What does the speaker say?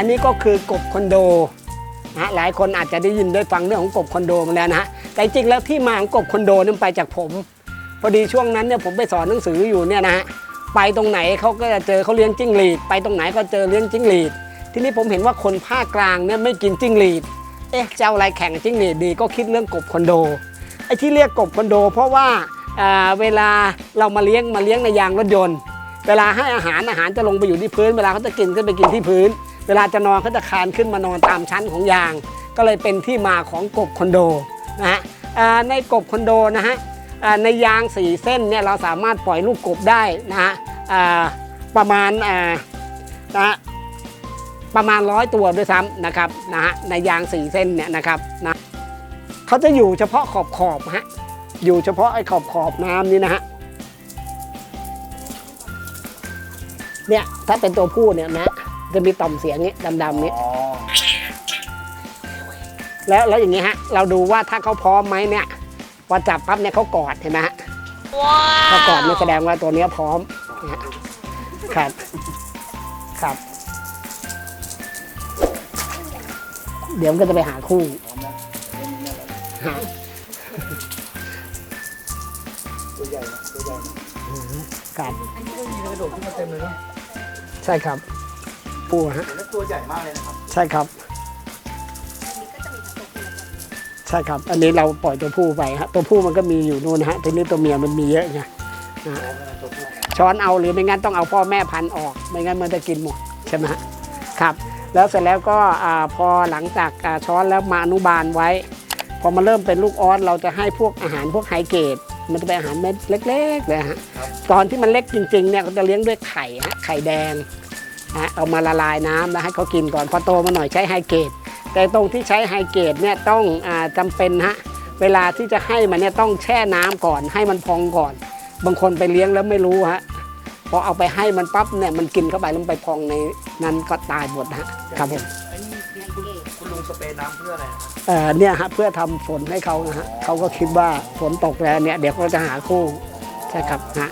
ันนี้ก็คือกบคอนโดนะฮะหลายคนอาจจะได้ยินได้ฟังเรื่องของกบคอนโดมาแล้วนะฮะแต่จริงแล้วที่มาของกบคอนโดนี่มันไปจากผม พอดีช่วงนั้นเนี่ยผมไปสอนหนังสืออยู่เนี่ยนะฮะไปตรงไหนเขาก็จะเจอเขาเลี้ยงจิ้งหรีด ไปตรงไหนก็เจอเลี้ยงจิ้งหรีด ทีนี้ผมเห็นว่าคนภาคกลางเนี่ยไม่กินจิ้งหรีด เอ๊ะจะเอาอะไรแข่งจิ้งหรีดดีก็คิดเรื่องกบคอนโดไอ้ที่เรียกกบคอนโด เพราะว่าเวลาเรามาเลี้ยงมาเลี้ยงในยางรถยนต์ เวลาให้อาหารอาหารจะลงไปอยู่ที่พื้น เวลาเขาจะกินก็ไปกินที่พื้น เวลาจะนอนเขาจะคานขึ้นมานอนตามชั้นของยาง ก็เลยเป็นที่มาของกบคอนโดนะฮะในกบคอนโดนะฮะในยางสี่เส้นเนี่ยเราสามารถปล่อยลูกกบได้นะฮะประมาณนะฮะประมาณร้อยตัวด้วยซ้ำนะครับนะฮะในยางสี่เส้นเนี่ยนะครับนะเขาจะอยู่เฉพาะขอบขอบฮะอยู่เฉพาะไอ้ขอบขอบน้ำนี่นะฮะเนี่ยถ้าเป็นตัวผู้เนี่ยนะ จะมีต่อมเสียงนี้ดำๆนี้อ๋อแล้วแล้วอย่างนี้ฮะ เราดูว่าถ้าเขาพร้อมไหมเนี่ยพอจับปั๊บเนี่ยเขากอดเห็นไหมฮะเขากอดเนี่ยแสดงว่าตัวเนี้ยพร้อมนะฮะครับ ครับ เดี๋ยวมันก็จะไปหาคู่หาตัวใหญ่นะตัวใหญ่นะครับมีกระโดดขึ้นมาเต็มเลยเนาะใช่ครับ ปูฮะเห็นแล้วตัวใหญ่มากเลยนะครับ ใช่ครับ ใช่ครับ อันนี้เราปล่อยตัวผู้ไปฮะตัวผู้มันก็มีอยู่นู่นนะฮะทีนี้ตัวเมียมันมีเยอะไงนะฮะตัวผู้ช้อนเอาหรือไม่งั้นต้องเอาพ่อแม่พันธุ์ออก ไม่งั้นมันจะกินหมดใช่ไหมฮะครับ แล้วเสร็จแล้วก็อ่าพอหลังจากอ่าช้อนแล้วมาอนุบาลไว้ พอมาเริ่มเป็นลูกออสเราจะให้พวกอาหารพวกไฮเกรดมันจะเป็นอาหารเม็ดเล็กๆเลยฮะตอนที่มันเล็กจริงๆเนี่ยเขาจะเลี้ยงด้วยไข่ฮะไข่แดง ฮะเอามาละลายน้ำแล้วให้เขากินก่อนพอโตมาหน่อยใช้ไฮเกรดแต่ตรงที่ใช้ไฮเกรดเนี่ยต้องอาจำเป็นฮะเวลาที่จะให้มันเนี่ยต้องแช่น้ำก่อน ให้มันพองก่อน บางคนไปเลี้ยงแล้วไม่รู้ฮะพอเอาไปให้มันปั๊บเนี่ยมันกินเข้าไปแล้วมันไปพองในนั้นก็ตายหมดนะฮะครับผมไอ้นี่คุณคุณลุงสเปรย์น้ำเพื่ออะไรนะครับเอ่อเนี่ยฮะเพื่อทำฝนให้เขานะฮะเขาก็คิดว่าฝนตกแล้วเนี่ยเดี๋ยวเขาจะหาคู่ใช่ครับนะ